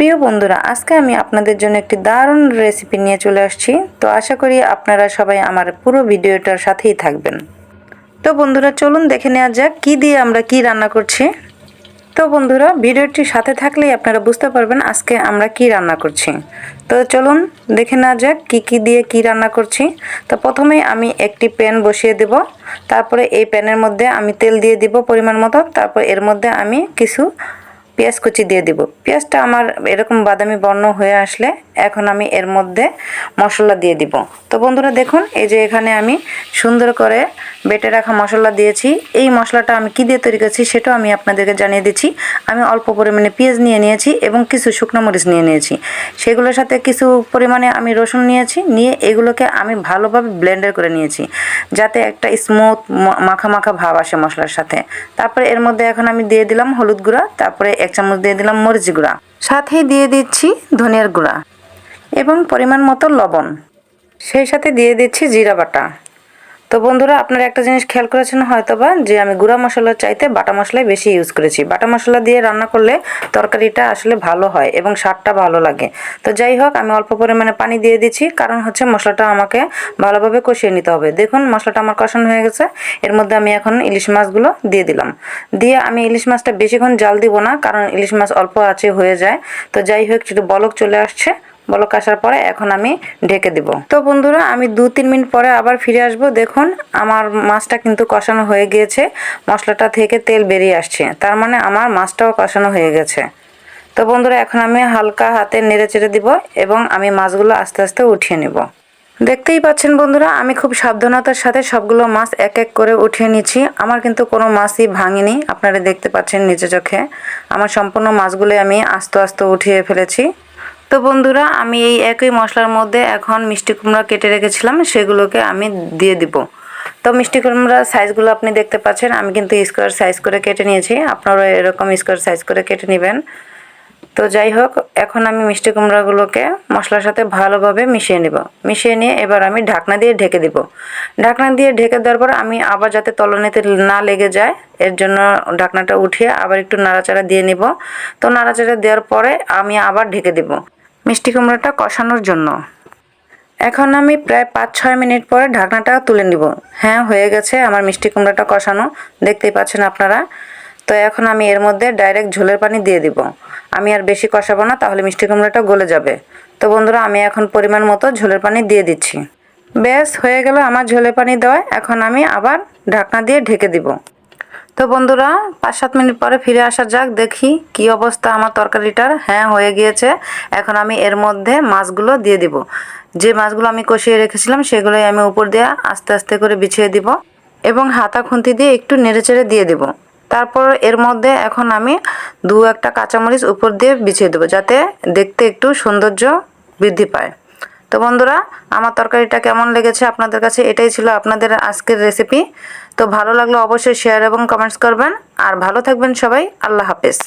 প্রিয় বন্ধুরা, আজকে আমি আপনাদের জন্য একটি দারুণ রেসিপি নিয়ে চলে আসছি। তো আশা করি আপনারা সবাই আমার পুরো ভিডিওটার সাথেই থাকবেন। তো বন্ধুরা, চলুন দেখে নেওয়া যাক কী দিয়ে আমরা কি রান্না করছি। তো বন্ধুরা, ভিডিওটির সাথে থাকলেই আপনারা বুঝতে পারবেন আজকে আমরা কি রান্না করছি। তো চলুন দেখে নেওয়া যাক কী কী দিয়ে কি রান্না করছি। তো প্রথমেই আমি একটি প্যান বসিয়ে দেব। তারপরে এই প্যানের মধ্যে আমি তেল দিয়ে দিব পরিমাণ মতো। তারপর এর মধ্যে আমি কিছু পেঁয়াজ কুচি দিয়ে দিব। পেঁয়াজটা আমার এরকম বাদামি বর্ণ হয়ে আসলে এখন আমি এর মধ্যে মশলা দিয়ে দিব। তো বন্ধুরা দেখুন, এই যে এখানে আমি সুন্দর করে বেটে রাখা মশলা দিয়েছি। এই মশলাটা আমি কি দিয়ে তৈরি করেছি সেটাও আমি আপনাদেরকে জানিয়ে দিচ্ছি। আমি অল্প পরিমাণে পেঁয়াজ নিয়ে নিয়েছি এবং কিছু শুকনো মরিচ নিয়ে নিয়েছি। সেগুলোর সাথে কিছু পরিমাণে আমি রসুন নিয়েছি, নিয়ে এগুলোকে আমি ভালোভাবে ব্লেন্ডার করে নিয়েছি, যাতে একটা স্মুথ মাখা মাখা ভাব আসে মশলার সাথে। তারপরে এর মধ্যে এখন আমি দিয়ে দিলাম হলুদ গুঁড়া, তারপরে এক চামচ দিয়ে দিলাম মরিচ গুঁড়া। সাথেই দিয়ে দিচ্ছি ধনিয়ার গুঁড়া এবং পরিমাণ মতো লবণ। সেই সাথে দিয়ে দিচ্ছি জিরা বাটা। তো বন্ধুরা, আপনারা একটা জিনিস খেয়াল করেছেন হয়তো বা যে আমি গুঁড়া মশলার চাইতে বাটা মশলাই বেশি ইউজ করেছি। বাটা মশলা দিয়ে রান্না করলে তরকারিটা আসলে ভালো হয় এবং স্বাদটা ভালো লাগে। তো যাই হোক, আমি অল্প পরিমাণে পানি দিয়ে দিচ্ছি, কারণ হচ্ছে মশলাটা আমাকে ভালোভাবে কষিয়ে নিতে হবে। দেখুন, মশলাটা আমার কষানো হয়ে গেছে। এর মধ্যে আমি এখন ইলিশ মাছগুলো দিয়ে দিলাম। দিয়ে আমি ইলিশ মাছটা বেশিক্ষণ জাল দিব না, কারণ ইলিশ মাছ অল্প আছে, হয়ে যায়। তো যাই হোক, একটু বলক চলে আসছে। বলক আসার পরে এখন আমি ঢেকে দিব। তো বন্ধুরা, আমি দু তিন মিনিট পরে আবার ফিরে আসব। দেখুন, আমার মাছটা কিন্তু কষানো হয়ে গিয়েছে। মশলাটা থেকে তেল বেরিয়ে আসছে। তার মানে আমার মাছটাও কষানো হয়ে গেছে। তো বন্ধুরা, এখন আমি হালকা হাতে নেড়ে চেড়ে দিব এবং আমি মাছগুলো আস্তে আস্তে উঠিয়ে নেব। দেখতেই পাচ্ছেন বন্ধুরা, আমি খুব সাবধানতার সাথে সবগুলো মাছ এক এক করে উঠিয়ে নিচ্ছি। আমার কিন্তু কোনো মাছই ভাঙেনি, আপনারা দেখতে পাচ্ছেন নিচে চোখে। আমার সম্পূর্ণ মাছগুলো আমি আস্তে আস্তে উঠিয়ে ফেলেছি। তো বন্ধুরা, আমি এই একই মশলার মধ্যে এখন মিষ্টি কুমড়া কেটে রেখেছিলাম, সেগুলোকে আমি দিয়ে দিব। তো মিষ্টি কুমড়ার সাইজগুলো আপনি দেখতে পাচ্ছেন, আমি কিন্তু স্কোয়ার সাইজ করে কেটে নিয়েছি আপনারা এরকম স্কোয়ার সাইজ করে কেটে নেবেন। তো যাই হোক, এখন আমি মিষ্টি কুমড়াগুলোকে মশলার সাথে ভালোভাবে মিশিয়ে নেব। মিশিয়ে নিয়ে এবার আমি ঢাকনা দিয়ে ঢেকে দিব। ঢাকনা দিয়ে ঢেকে দেওয়ার পর আমি আবার যাতে তলনেতে না লেগে যায়, এর জন্য ঢাকনাটা উঠিয়ে আবার একটু নাড়াচাড়া দিয়ে নিব। তো নাড়াচাড়া দেওয়ার পরে আমি আবার ঢেকে দেব। মিষ্টি কুমড়োটা কষানোর জন্য। এখন আমি প্রায় পাঁচ ছয় মিনিট পরে ঢাকনাটা তুলে নিব। হ্যাঁ হয়ে গেছে আমার মিষ্টি কুমড়াটা কষানো। দেখতেই পাচ্ছেন আপনারা। তো এখন আমি এর মধ্যে ডাইরেক্ট ঝোলের পানি দিয়ে দিব। আমি আর বেশি কষাবো না, তাহলে মিষ্টি কুমড়াটা গলে যাবে। তো বন্ধুরা, আমি এখন পরিমাণ মতো ঝোলের পানি দিয়ে দিচ্ছি। ব্যাস, হয়ে গেল আমার ঝোলের পানি দেওয়া। এখন আমি আবার ঢাকনা দিয়ে ঢেকে দিব। তো বন্ধুরা, পাঁচ সাত মিনিট পরে ফিরে আসা যাক, দেখি কি অবস্থা আমার তরকারিটার। হ্যাঁ হয়ে গিয়েছে। এখন আমি এর মধ্যে মাছগুলো দিয়ে দিব। যে মাছগুলো আমি কষিয়ে রেখেছিলাম, সেগুলোই আমি উপর দিয়ে আস্তে আস্তে করে বিছিয়ে দিব এবং হাতা খুন্তি দিয়ে একটু নেড়েচেড়ে দিয়ে দিব। তারপর এর মধ্যে এখন আমি দু একটা কাঁচামরিচ উপর দিয়ে বিছিয়ে দেবো, যাতে দেখতে একটু সৌন্দর্য বৃদ্ধি পায়। তো বন্ধুরা, আমার তরকারিটা কেমন লেগেছে আপনাদের কাছে এটাই ছিল আপনাদের আজকের রেসিপি তো ভালো লাগলে অবশ্যই শেয়ার এবং কমেন্টস করবেন। আর ভালো থাকবেন সবাই, আল্লাহ হাফেজ।